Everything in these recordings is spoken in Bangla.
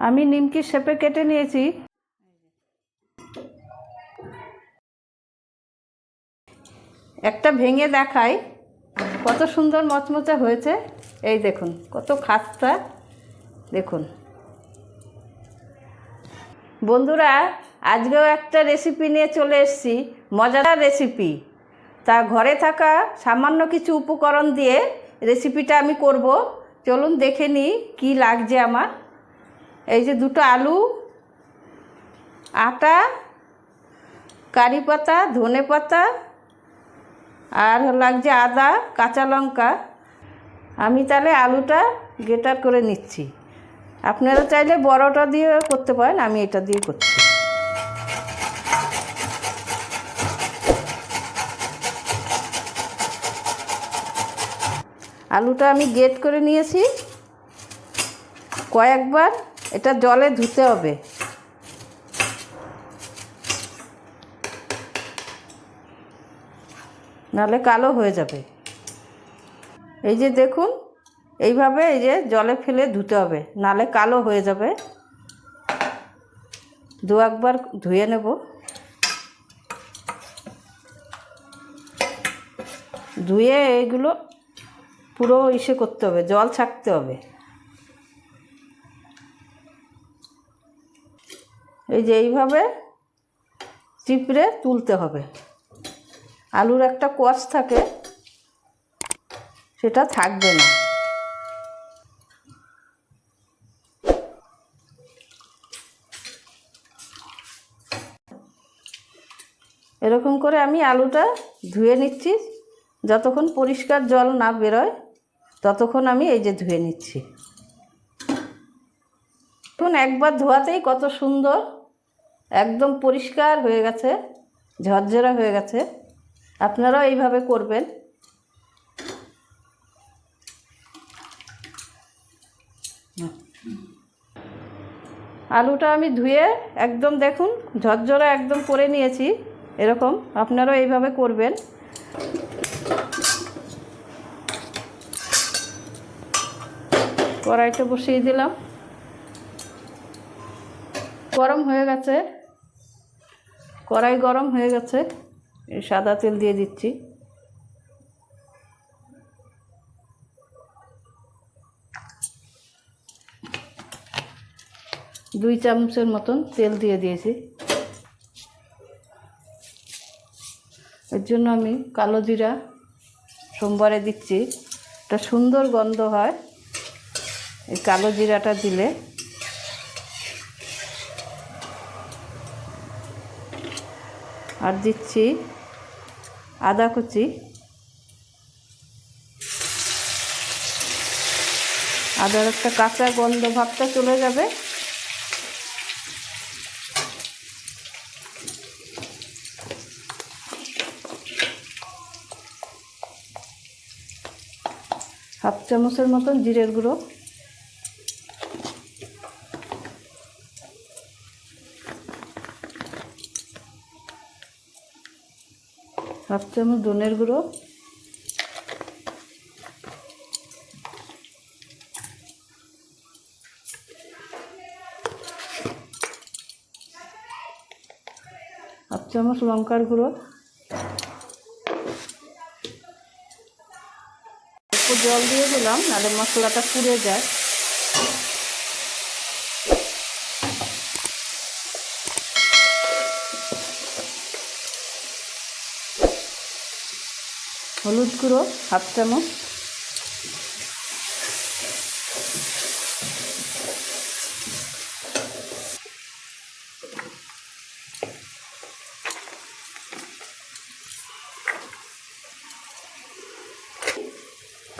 আমি নিমকি শেপে কেটে নিয়েছি। একটা ভেঙে দেখাই কত সুন্দর মচমচা হয়েছে। এই দেখুন, কত খাস্তা। দেখুন। বন্ধুরা, আজকেও একটা রেসিপি নিয়ে চলে এসেছি, মজাদার রেসিপি তা ঘরে থাকা সামান্য কিছু উপকরণ দিয়ে রেসিপিটা আমি করব। চলুন দেখে নিই কী লাগছে আমার। এই যে দুটো আলু, আটা, কারি পাতা, ধনে পাতা, আর লাগছে আদা, কাঁচা লঙ্কা। আমি তাহলে আলুটা গ্রেটার করে নিচ্ছি। আপনারা চাইলে বড়টা দিয়ে করতে পারেন, আমি এটা দিয়ে করছি। আলুটা আমি গেট করে নিয়েছি। কয়েকবার এটা জলে ধুতে হবে। নাহলে কালো হয়ে যাবে। এই যে দেখুন, এইভাবে এই যে জলে ফেলে ধুতে হবে নালে কালো হয়ে যাবে। দু একবার ধুয়ে নেব। ধুয়ে এইগুলো পুরো ইসে করতে হবে, জল ছাকতে হবে। এই যে এইভাবে চিপড়ে তুলতে হবে। আলুর একটা কষ থাকে, সেটা থাকবে না। এরকম করে আমি আলুটা ধুয়ে নিচ্ছি। যতক্ষণ পরিষ্কার জল না বেরোয়, ততক্ষণ আমি এই যে ধুয়ে নিচ্ছি। এখন একবার ধোয়াতেই কত সুন্দর। একদম পরিষ্কার হয়ে গেছে, ঝরঝরা হয়ে গেছে। আপনারাও এইভাবে করবেন। আলুটা আমি ধুয়ে একদম দেখুন, ঝরঝরা একদম করে নিয়েছি, এরকম। আপনারাও এইভাবে করবেন। কড়াইটা বসিয়ে দিলাম। গরম হয়ে গেছে। কড়াই গরম হয়ে গেছে। সাদা তেল দিয়ে দিচ্ছি। দুই চামচের মতন তেল দিয়ে দিয়েছি। এর জন্য আমি কালো জিরা সোমবারে দিচ্ছি। একটা সুন্দর গন্ধ হয়। এই কালো জিরাটা দিলে আর দিচ্ছি আদা কুচি। আদার একটা কাঁচা গন্ধ ভাবটা চলে যাবে। হাফ চামচের মতন জিরের গুঁড়ো। হাফ চামচ ধনের গুঁড়ো। হাফ চামচ লঙ্কার গুঁড়ো। একটু জল দিয়ে দিলাম, নাহলে মশলাটা পুড়ে যায়। হলুদ গুঁড়ো, হাফ চামচ।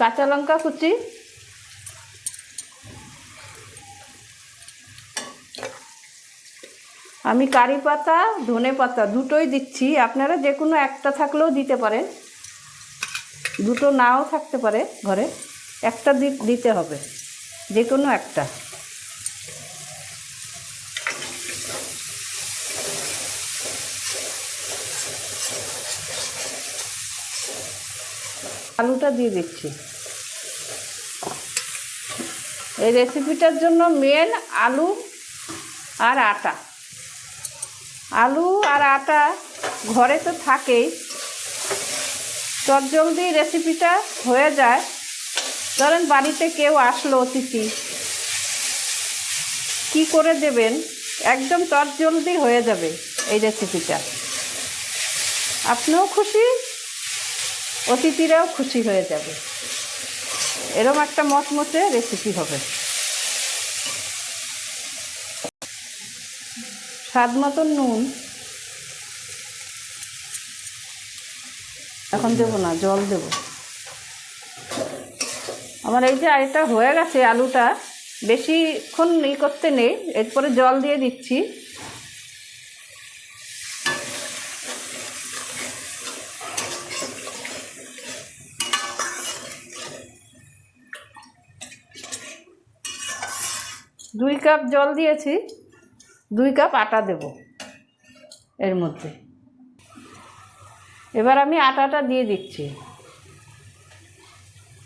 কাঁচা লঙ্কা কুচি। আমি কারি পাতা, ধনে পাতা দুটোই দিচ্ছি। আপনারা যে কোনো একটা থাকলেও দিতে পারেন। দুটো নাও থাকতে পারে ঘরে। একটা দি- দিতে হবে। যে কোনো একটা। আলুটা দিয়ে দিচ্ছি। এই রেসিপিটার জন্য মেন আলু আর আটা। আলু আর আটা ঘরে তো থাকেই। চটজলদি রেসিপিটা হয়ে যায়। ধরেন বাড়িতে কেউ আসলো অতিথি। কি করে দেবেন? একদম চটজলদি হয়ে যাবে এই রেসিপিটা আপনিও খুশি, অতিথিরাও খুশি হয়ে যাবে। এরম একটা মচমচে রেসিপি হবে। স্বাদ মতন নুন এখন দেবো না, জল দেব। আমার এই যে এটা হয়ে গেছে আলুটা বেশিক্ষণ ই করতে নেই, এরপরে জল দিয়ে দিচ্ছি। দুই কাপ জল দিয়েছি, দুই কাপ আটা দেব এর মধ্যে। এবার আমি আটাটা দিয়ে দিচ্ছি।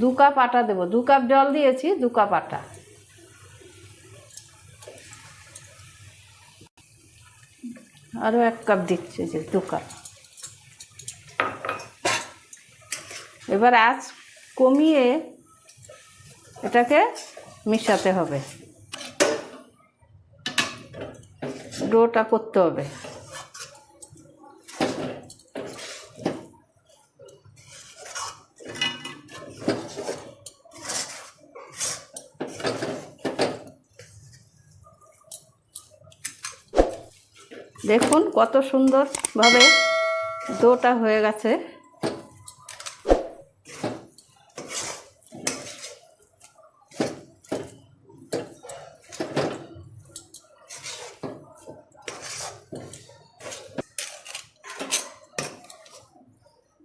দু কাপ আটা দেবো। দু কাপ জল দিয়েছি, দু কাপ আটা। আরও এক কাপ দিচ্ছি যে দু কাপ। এবার আজ কমিয়ে এটাকে মিশাতে হবে। ডোটা করতে হবে। দেখুন কত সুন্দরভাবে দোটা হয়ে গেছে।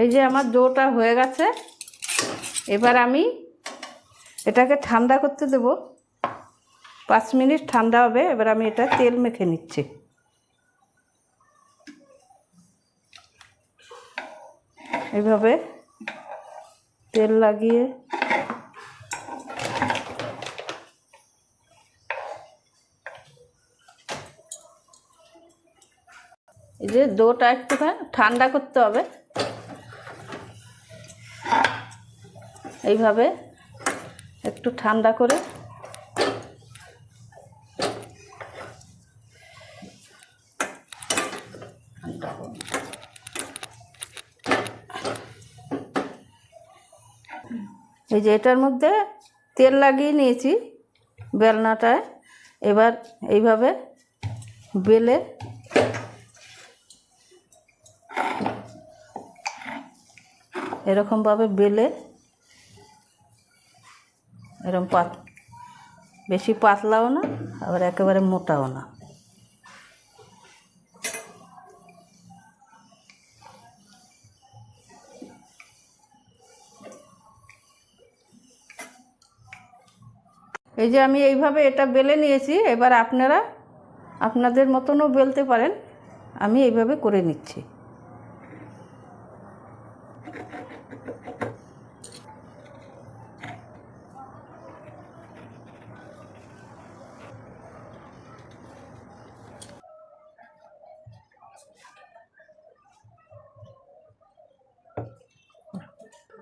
এই যে আমার ডোটা হয়ে গেছে। এবার আমি এটাকে ঠান্ডা করতে দেব। পাঁচ মিনিট ঠান্ডা হবে। এবার আমি এটা তেল মেখে নিচ্ছি। এইভাবে তেল লাগিয়ে এই যে দোটা একটু ঠান্ডা করতে হবে। এইভাবে একটু ঠান্ডা করে এই যে এটার মধ্যে তেল লাগিয়ে নিয়েছি বেলনাটায়। এবার এইভাবে বেলে এরকমভাবে বেলে এরকম পাত বেশি পাতলাও না, আবার একেবারে মোটাও না। এই যে আমি এইভাবে এটা বেলে নিয়েছি, এবার আপনারা আপনাদের মতনও বেলতে পারেন। আমি এইভাবে করে নিচ্ছি।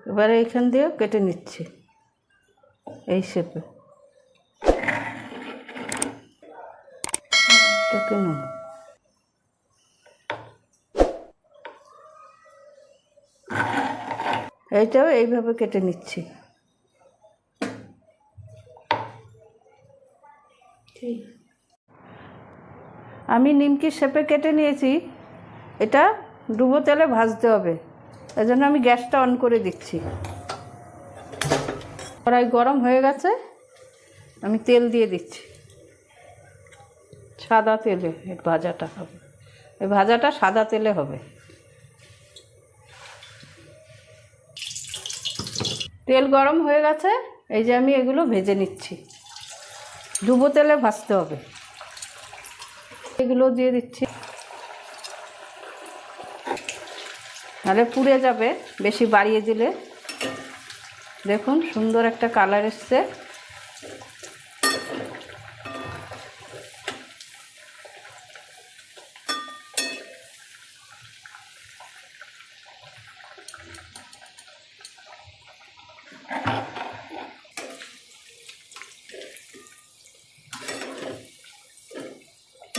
এবারে এইখান দিয়ে কেটে নিচ্ছি। এই শেপে নেব এইটাও এইভাবে কেটে নিচ্ছি। আমি নিমকির শেপে কেটে নিয়েছি। এটা ডুবো তেলে ভাজতে হবে। এই জন্য আমি গ্যাসটা অন করে দিচ্ছি। কড়াই গরম হয়ে গেছে। আমি তেল দিয়ে দিচ্ছি। সাদা তেলে ভাজাটা হবে। এই ভাজাটা সাদা তেলে হবে। তেল গরম হয়ে গেছে, এই যে আমি এগুলো ভেজে নিচ্ছি। ডুবো তেলে ভাজতে হবে। এগুলো দিয়ে দিচ্ছি। নাহলে পুড়ে যাবে, বেশি বাড়িয়ে দিলে। দেখুন, সুন্দর একটা কালার এসছে।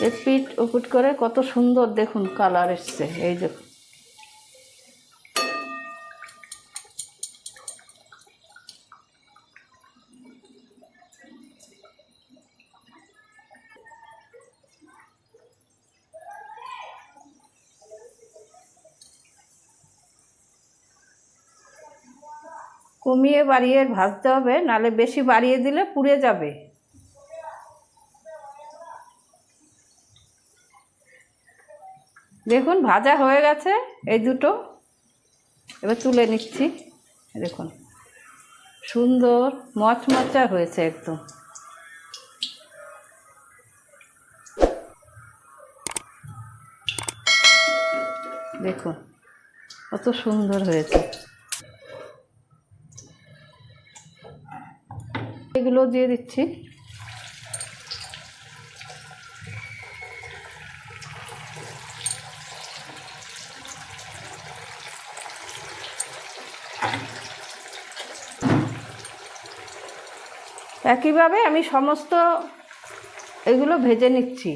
এপিট ওপিট করে কত সুন্দর দেখুন কালার এসছে, এই দেখুন কমিয়ে বাড়িয়ে ভাজতে হবে, নালে বেশি বাড়িয়ে দিলে পুড়ে যাবে। দেখুন, ভাজা হয়ে গেছে এই দুটো। এবার তুলে নিচ্ছি। দেখুন, সুন্দর মচমচা হয়েছে একদম। দেখুন, কত সুন্দর হয়েছে। এগুলো দিয়ে দিচ্ছি। একইভাবে আমি সমস্ত এগুলো ভেজে নিচ্ছি।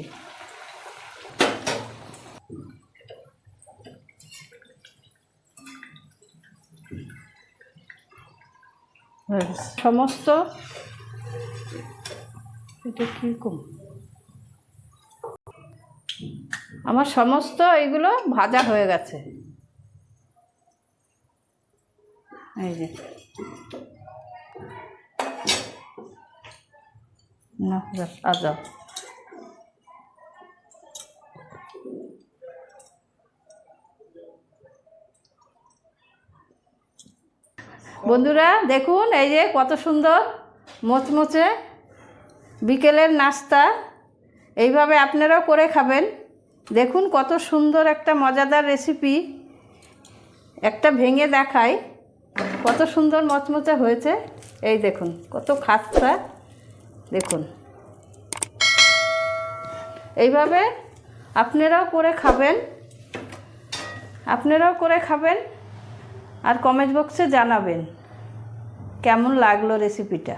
সমস্ত এটা কীরকম আমার সমস্ত এগুলো ভাজা হয়ে গেছে। এই যে। বন্ধুরা, দেখুন, এই যে কত সুন্দর মোচমোচে বিকেলের নাস্তা। এইভাবে আপনারাও করে খাবেন। দেখুন, কত সুন্দর একটা মজাদার রেসিপি। একটা ভেঙে দেখাই কত সুন্দর মচমচে হয়েছে। এই দেখুন, কত খাচ্ছা দেখুন। এইভাবে আপনারাও করে খাবেন। আপনারাও করে খাবেন আর কমেন্ট বক্সে জানাবেন কেমন লাগল রেসিপিটা